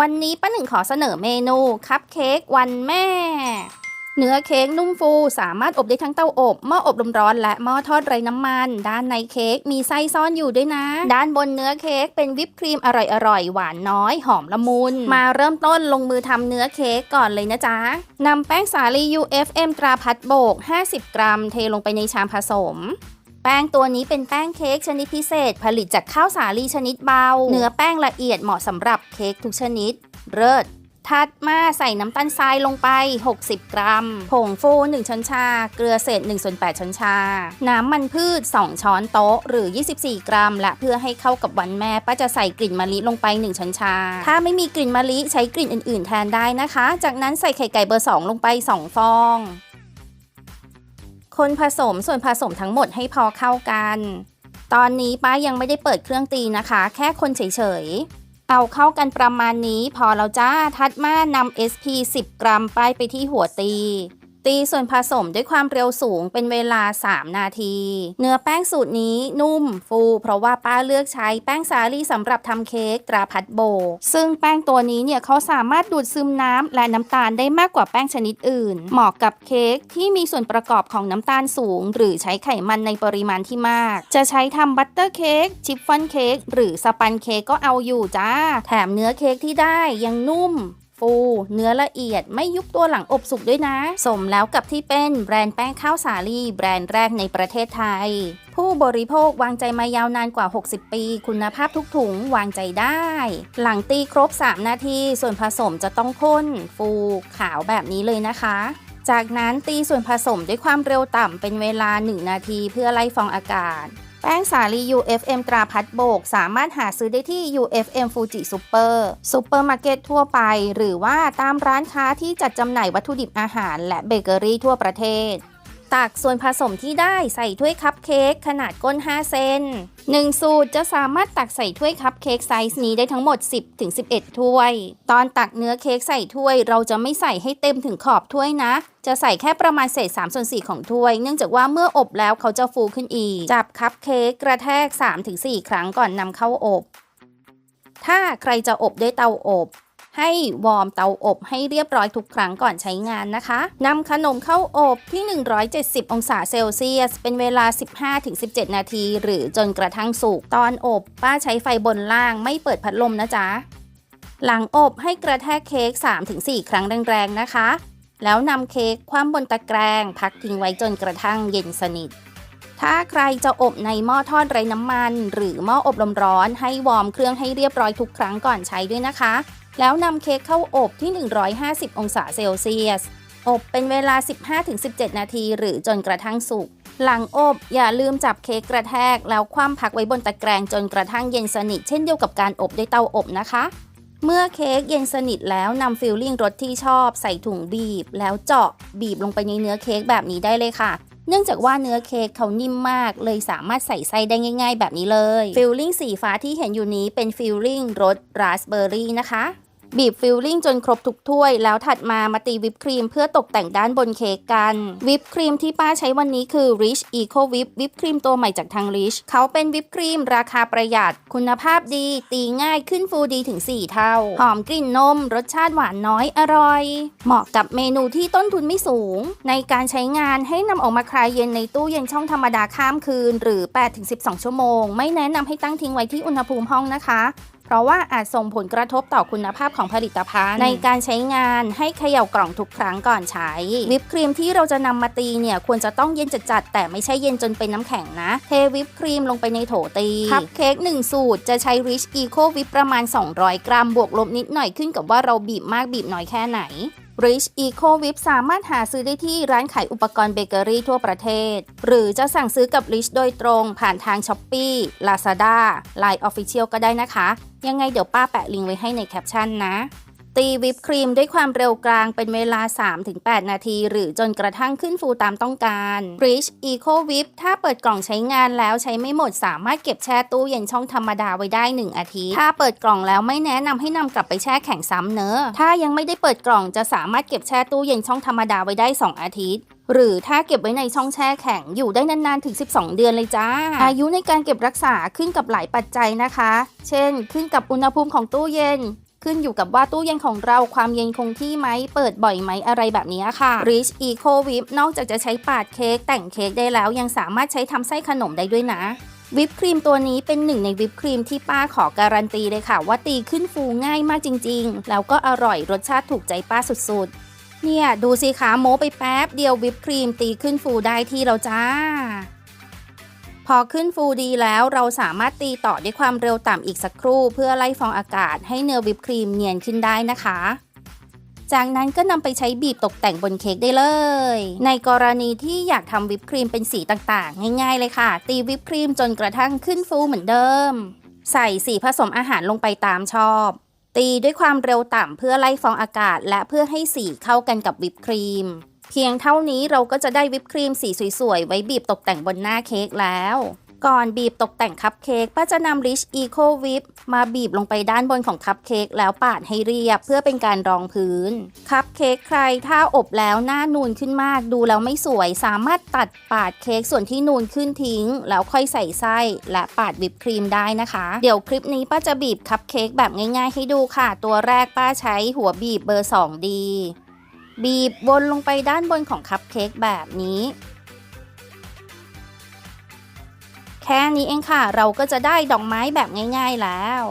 วันนี้ป้าหนึ่งขอเสนอเมนูคัพเค้กวันแม่ เนื้อเค้กนุ่มฟูสามารถอบได้ทั้งเตาอบหม้ออบลมร้อนและหม้อทอดไร้น้ำมัน ด้านในเค้กมีไส้ซ่อนอยู่ด้วยนะ ด้านบนเนื้อเค้กเป็นวิปครีมอร่อยๆ หวานน้อยหอมละมุน มาเริ่มต้นลงมือทำเนื้อเค้กก่อนเลยนะจ๊ะนำแป้งสาลี UFM ตราพัดโบก 50 กรัม เทลงไปในชามผสม แป้งตัวนี้เป็นแป้งเค้กชนิดพิเศษ ผลิตจากข้าวสาลีชนิดเบา เนื้อแป้งละเอียดเหมาะสำหรับเค้กทุกชนิด เลิศถัดมาใส่น้ำตาลทรายลงไป 60 กรัม ผงฟู 1 ช้อนชา เกลือเศษ1ส่วน8ช้อนชา น้ำมันพืช 2 ช้อนโต๊ะ หรือ 24 กรัม และเพื่อให้เข้ากับวันแม่ป้าจะใส่กลิ่นมะลิลงไป 1 ช้อนชา ถ้าไม่มีกลิ่นมะลิใช้กลิ่นอื่น ๆ แทนได้นะคะ จากนั้นใส่ไข่ไก่เบอร์ 2 ลงไป 2 ฟอง คนผสมส่วนผสมทั้งหมดให้พอเข้ากัน ตอนนี้ป้ายังไม่ได้เปิดเครื่องตีนะคะ แค่คนเฉยๆ เอาเข้ากันประมาณนี้พอแล้วจ้าทัดมานำ SP 10 กรัมป้ายไปที่หัวตี ตีส่วนผสมด้วยความเร็วสูงเป็นเวลา 3 นาที เนื้อแป้งสูตรนี้นุ่มฟู เพราะว่าป้าเลือกใช้แป้งสาลีสำหรับทำเค้กตราพัดโบ ซึ่งแป้งตัวนี้เนี่ยเขาสามารถดูดซึมน้ำและน้ำตาลได้มากกว่าแป้งชนิดอื่น เหมาะกับเค้กที่มีส่วนประกอบของน้ำตาลสูง หรือใช้ไขมันในปริมาณที่มาก จะใช้ทำบัตเตอร์เค้กชิฟฟ่อนเค้กหรือสปันเค้กก็เอาอยู่จ้า แถมเนื้อเค้กที่ได้ยังนุ่ม ฟู เนื้อละเอียดไม่ยุบตัวหลังอบสุกด้วยนะ สมแล้วกับที่เป็นแบรนด์แป้งข้าวสาลีแบรนด์แรกในประเทศไทย ผู้บริโภควางใจมายาวนานกว่า 60 ปี คุณภาพทุกถุงวางใจได้ หลังตีครบ 3 นาที ส่วนผสมจะต้องข้น ฟูขาวแบบนี้เลยนะคะจากนั้นตีส่วนผสมด้วยความเร็วต่ำเป็นเวลา 1 นาทีเพื่อไล่ฟองอากาศ แป้งสาลี UFM ตราพัดโบก สามารถหาซื้อได้ที่ UFM Fuji Super ซูเปอร์มาร์เก็ตทั่วไป หรือว่าตามร้านค้าที่จัดจำหน่ายวัตถุดิบอาหารและเบเกอรี่ทั่วประเทศ ตักส่วนผสมที่ได้ใส่ถ้วยคัพเค้กขนาดก้น 5 เซน 1 สูตรจะสามารถตักใส่ถ้วยคัพเค้กไซส์นี้ได้ทั้งหมด 10ถึง11 ถ้วย ตอนตักเนื้อเค้กใส่ถ้วยเราจะไม่ใส่ให้เต็มถึงขอบถ้วยนะ จะใส่แค่ประมาณเศษ3ส่วน4ของถ้วย เนื่องจากว่าเมื่ออบแล้วเขาจะฟูขึ้นอีก จับคัพเค้กกระแทก 3-4 ครั้งก่อนนำเข้าอบ ถ้าใครจะอบด้วยเตาอบ ให้วอร์มเตาอบให้เรียบร้อยทุกครั้งก่อนใช้งานนะคะนำขนมเข้าอบที่ 170 องศาเซลเซียส เป็นเวลา 15-17 นาที หรือจนกระทั่งสุกตอนอบ ป้าใช้ไฟบนล่างไม่เปิดพัดลมนะจ๊ะ หลังอบให้กระแทกเค้ก 3-4 ครั้งแรงๆนะคะ แล้วนำเค้กคว่ำบนตะแกรงพักทิ้งไว้จนกระทั่งเย็นสนิทถ้าใครจะอบในหม้อทอดไร้น้ำมัน หรือหม้ออบลมร้อนให้วอร์มเครื่องให้เรียบร้อยทุกครั้งก่อนใช้ด้วยนะคะ แล้วนำเค้กเข้าอบที่ 150 องศาเซลเซียส อบเป็นเวลา 15-17 นาที หรือจนกระทั่งสุก หลังอบอย่าลืมจับเค้กกระแทก แล้วคว่ำพักไว้บนตะแกรงจนกระทั่งเย็นสนิทเช่นเดียวกับการอบด้วยเตาอบนะคะ เมื่อเค้กเย็นสนิทแล้วนำฟิลลิ่งรสที่ชอบใส่ถุงบีบ แล้วเจาะบีบลงไปในเนื้อเค้กแบบนี้ได้เลยค่ะ เนื่องจากว่าเนื้อเค้กเขานิ่มมาก เลยสามารถใส่ไส้ได้ง่าย ๆ แบบนี้เลยฟิลลิ่งสีฟ้าที่เห็นอยู่นี้เป็นฟิลลิ่งรสราสเบอร์รี่นะคะ บีบฟิลลิ่งจนครบทุกถ้วย แล้วถัดมามาตีวิปครีมเพื่อตกแต่งด้านบนเค้กกัน วิปครีมที่ป้าใช้วันนี้คือ Rich Eco Whip วิปครีมตัวใหม่จากทาง Rich เขาเป็นวิปครีมราคาประหยัด คุณภาพดี ตีง่ายขึ้นฟูดีถึง 4 เท่า หอมกลิ่นนม รสชาติหวานน้อยอร่อย เหมาะกับเมนูที่ต้นทุนไม่สูง ในการใช้งานให้นำออกมาคลายเย็นในตู้เย็นช่องธรรมดาข้ามคืน หรือ 8-12 ชั่วโมง ไม่แนะนำให้ตั้งทิ้งไว้ที่อุณหภูมิห้องนะคะ ราะว่าอาจส่งผลกระทบต่อคุณภาพของผลิตภัณฑ์ ในการใช้งานให้เขย่ากล่องทุกครั้งก่อนใช้ วิปครีมที่เราจะนำมาตีเนี่ยควรจะต้องเย็นจัดๆแต่ไม่ใช่เย็นจนเป็นน้ำแข็งนะ เทวิปครีมลงไปในโถตี คัพเค้ก1สูตรจะใช้ Rich Eco วิปประมาณ 200 กรัม บวกลบนิดหน่อยขึ้นกับว่าเราบีบมากบีบน้อยแค่ไหน Rich Eco Whip สามารถหาซื้อได้ที่ร้านขายอุปกรณ์เบเกอรี่ทั่วประเทศ หรือจะสั่งซื้อกับ Rich โดยตรงผ่านทาง Shopee Lazada Line Official ก็ได้นะคะ ยังไงเดี๋ยวป้าแปะลิงก์ไว้ให้ในแคปชั่นนะ ตีวิปครีมด้วยความเร็วกลางเป็นเวลา 3-8 นาที หรือจนกระทั่งขึ้นฟูตามต้องการ Rich Eco Whip ถ้าเปิดกล่องใช้งานแล้วใช้ไม่หมดสามารถเก็บแช่ตู้เย็นช่องธรรมดาไว้ได้ 1 อาทิตย์ ถ้าเปิดกล่องแล้วไม่แนะนำให้นำกลับไปแช่แข็งซ้ำเนอะถ้ายังไม่ได้เปิดกล่องจะสามารถเก็บแช่ตู้เย็นช่องธรรมดาไว้ได้ 2 อาทิตย์หรือถ้าเก็บไว้ในช่องแช่แข็งอยู่ได้นานๆ ถึง 12 เดือนเลยจ้า อายุในการเก็บรักษาขึ้นกับหลายปัจจัยนะคะ เช่น ขึ้นกับอุณหภูมิของตู้เย็น ขึ้นอยู่กับว่าตู้เย็นของเราความเย็นคงที่ไหม เปิดบ่อยไหมอะไรแบบนี้ค่ะ Rich Eco Whip นอกจากจะใช้ปาดเค้กแต่งเค้กได้แล้ว ยังสามารถใช้ทำไส้ขนมได้ด้วยนะวิปครีมตัวนี้เป็นหนึ่งในวิปครีมที่ป้าขอการันตีเลยค่ะ ว่าตีขึ้นฟูง่ายมากจริง ๆ แล้วก็อร่อยรสชาติถูกใจป้าสุดๆ เนี่ย ดูสิคะโม้ไปแป๊บเดียววิปครีมตีขึ้นฟูได้ที่เราจ้า พอขึ้นฟูดีแล้วเราสามารถตีต่อด้วยความเร็วต่ำอีกสักครู่ เพื่อไล่ฟองอากาศให้เนื้อวิปครีมเนียนขึ้นได้นะคะ จากนั้นก็นำไปใช้บีบตกแต่งบนเค้กได้เลย ในกรณีที่อยากทำวิปครีมเป็นสีต่างๆ ง่ายๆเลยค่ะ ตีวิปครีมจนกระทั่งขึ้นฟูเหมือนเดิม ใส่สีผสมอาหารลงไปตามชอบ ตีด้วยความเร็วต่ำเพื่อไล่ฟองอากาศ และเพื่อให้สีเข้ากันกับวิปครีม เพียงเท่านี้เราก็จะได้วิปครีมสีสวยๆ ไว้บีบตกแต่งบนหน้าเค้กแล้ว ก่อนบีบตกแต่งคัพเค้กป้าจะนำ Rich Eco Whip มาบีบลงไปด้านบนของคัพเค้กแล้วปาดให้เรียบเพื่อเป็นการรองพื้น คัพเค้กใครถ้าอบแล้วหน้านูนขึ้นมากดูแล้วไม่สวย สามารถตัดปาดเค้กส่วนที่นูนขึ้นทิ้ง แล้วค่อยใส่ไส้และปาดวิปครีมได้นะคะ เดี๋ยวคลิปนี้ป้าจะบีบคัพเค้กแบบง่ายๆ ให้ดูค่ะ ตัวแรกป้าใช้หัวบีบเบอร์ 2D บีบวนลงไปด้านบนของคัพเค้กแบบนี้ แค่นี้เองค่ะ เราก็จะได้ดอกไม้แบบง่ายๆแล้ว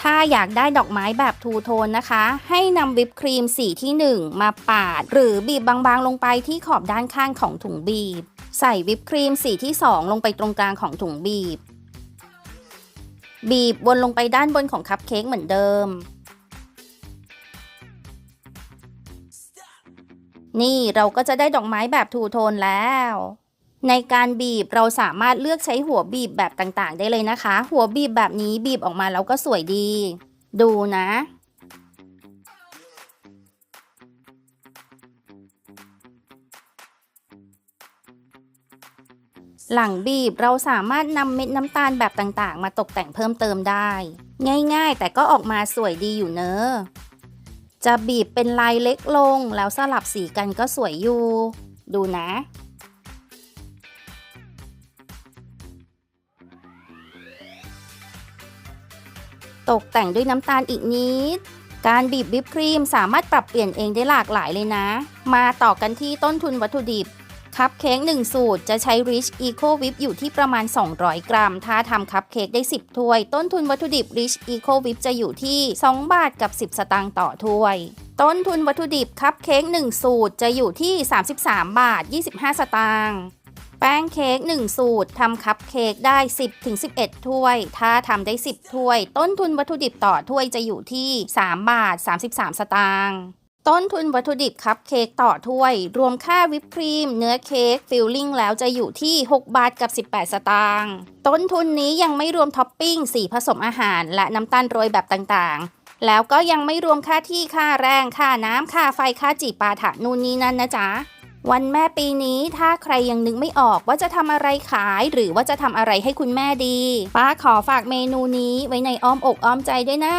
ถ้าอยากได้ดอกไม้แบบทูโทนนะคะ ให้นำวิปครีมสีที่ 1 มาปาด หรือบีบบางๆลงไปที่ขอบด้านข้างของถุงบีบ ใส่วิปครีมสีที่ 2 ลงไปตรงกลางของถุงบีบ บีบวนลงไปด้านบนของคัพเค้กเหมือนเดิม นี่เราก็จะได้ดอกไม้แบบทูโทนแล้ว ในการบีบเราสามารถเลือกใช้หัวบีบแบบต่างๆ ได้เลยนะคะ หัวบีบแบบนี้บีบออกมาแล้วก็สวยดี ดูนะหลังบีบเราสามารถนำเม็ดน้ำตาลแบบต่างๆ มาตกแต่งเพิ่มเติมได้ ง่ายๆ แต่ก็ออกมาสวยดีอยู่เนอะ จะบีบเป็นลายเล็กลงแล้วสลับสีกันก็สวยอยู่ ดูนะ ตกแต่งด้วยน้ำตาลอีกนิด การบีบวิปครีมสามารถปรับเปลี่ยนเองได้หลากหลายเลยนะ มาต่อกันที่ต้นทุนวัตถุดิบ คัพเค้ก1 สูตร จะใช้ Rich Eco Whip อยู่ที่ประมาณ 200 กรัม ถ้าทำคัพเค้กได้ 10 ถ้วย ต้นทุนวัตถุดิบ Rich Eco Whip จะอยู่ที่ 2 บาทกับ 10 สตางค์ต่อถ้วย ต้นทุนวัตถุดิบคัพเค้ก1 สูตร จะอยู่ที่ 33 บาท 25 สตางค์แป้งเค้ก1 สูตรทำคัพเค้กได้ 10-11 ถ้วย ถ้าทำได้ 10 ถ้วย ต้นทุนวัตถุดิบต่อถ้วยจะอยู่ที่ 3 บาท 33 สตางค์ ต้นทุนวัตถุดิบคัพเค้กต่อถ้วย รวมค่าวิปครีม เนื้อเค้กฟิลลิ่งแล้วจะอยู่ที่ 6 บาทกับ 18 สตางค์ต้นทุนนี้ยังไม่รวมท็อปปิ้งสีผสมอาหาร และน้ำตาลโรยแบบต่างๆ แล้วก็ยังไม่รวมค่าที่ค่าแรงค่าน้ำค่าไฟค่าจีปาถะนู่นนี่นั่นนะจ๊ะ วันแม่ปีนี้ถ้าใครยังนึกไม่ออกว่าจะทำอะไรขาย หรือว่าจะทำอะไรให้คุณแม่ดี ป้าขอฝากเมนูนี้ไว้ในอ้อมอกอ้อมใจด้วยนะ